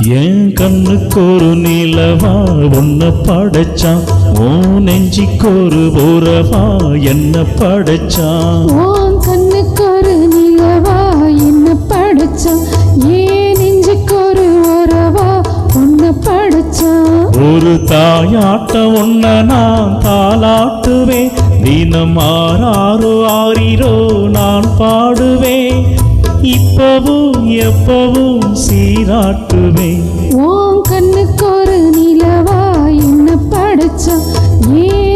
என் கண்ணுக்கு ஒரு நிலவா உன்னை படைச்சான்? ஓ நெஞ்சிக்கு ஒரு உறவா என்ன படைச்சான்? உன் கண்ணுக்கு ஒரு நிலவா என்ன படைச்சா ஏன் நெஞ்சுக்கு ஒரு உறவா உன்னை படைச்சா ஒரு தாயாட்ட உன்னை நான் தாளாட்டுவேன். தினம் ஆறாரோ ஆறிரோ நான் பாடுவேன். இப்பவும் எப்பவும் சீராட்டுவேன் உன் கண்ணுக்கு ஒரு நிலவா என்ன படைச்சா? ஏ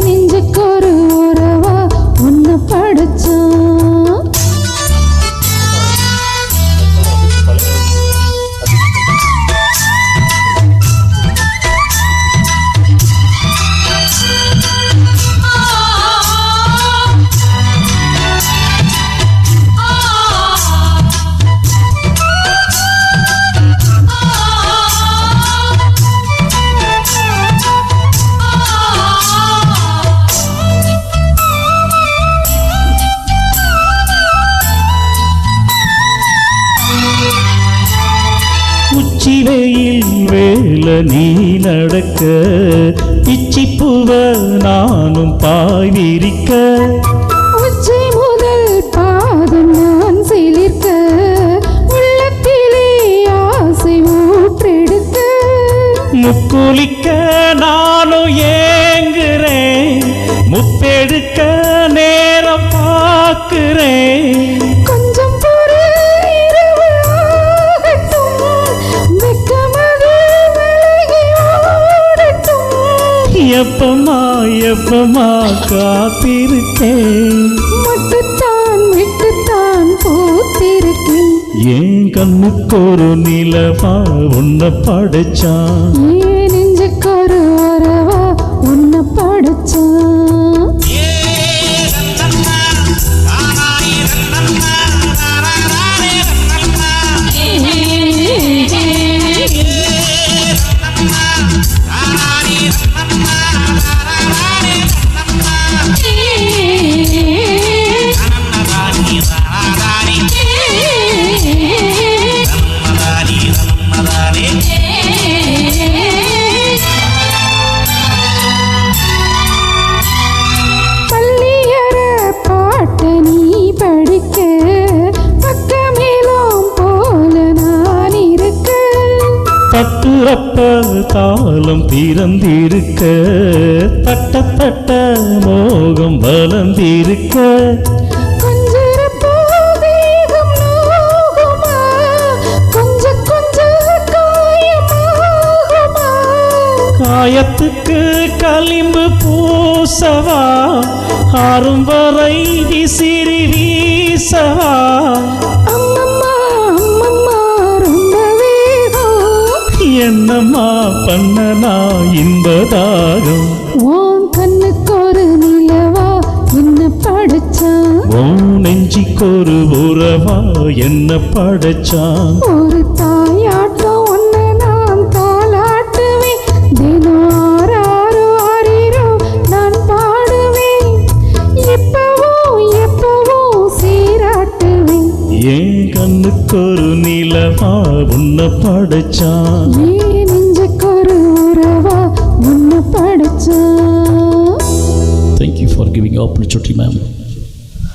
உச்சி வெயில் வேல நீ நடக்க பிச்சி பூவ நானும் பாய் விரிக்க. உச்சி முதல் பாதம் நான் சிலிர்க்க உள்ளத்திலே ஆசை ஊற்றெடுக்க. முக்குளிக்க நானும் ஏங்குறேன் முத்தெடுக்க நேரம் பார்க்கிறேன். எப்பமா எப்பமா காத்திருக்கேன். மட்டுத்தான் விட்டுத்தான் பூத்திருக்கேன். என் கண்ணுக்கு ஒரு நிலவா உன்னை படைச்சான்? ஏன் நெஞ்சுக்கு ஒரு உறவா உன்னை படைச்சான்? தாளம் திறந்திருக்க தட்ட தட்ட மோகம் வளர்ந்திருக்க. காயத்துக்கு களிம்பு பூசவா ஆறும் வரை விசிறி வீசவா? பண்ணனா இன்பதாகம் உன் கண்ணுக்கு ஒரு நிலவா என்ன படைச்சான் ஓ நெஞ்சிக்கொரு உறவா என்ன படைச்சான்? ஒரு தாயாட்டம் ஒன்று நான் தாளாட்டுவேன். தினம் ஆறாரோ ஆறிரோ நான் பாடுவேன். எப்பவும் எப்பவும் சீராட்டுவேன். என் கண்ணுக்கொரு நிலவா உன்னை படைச்சான்? Giving opportunity, ma'am.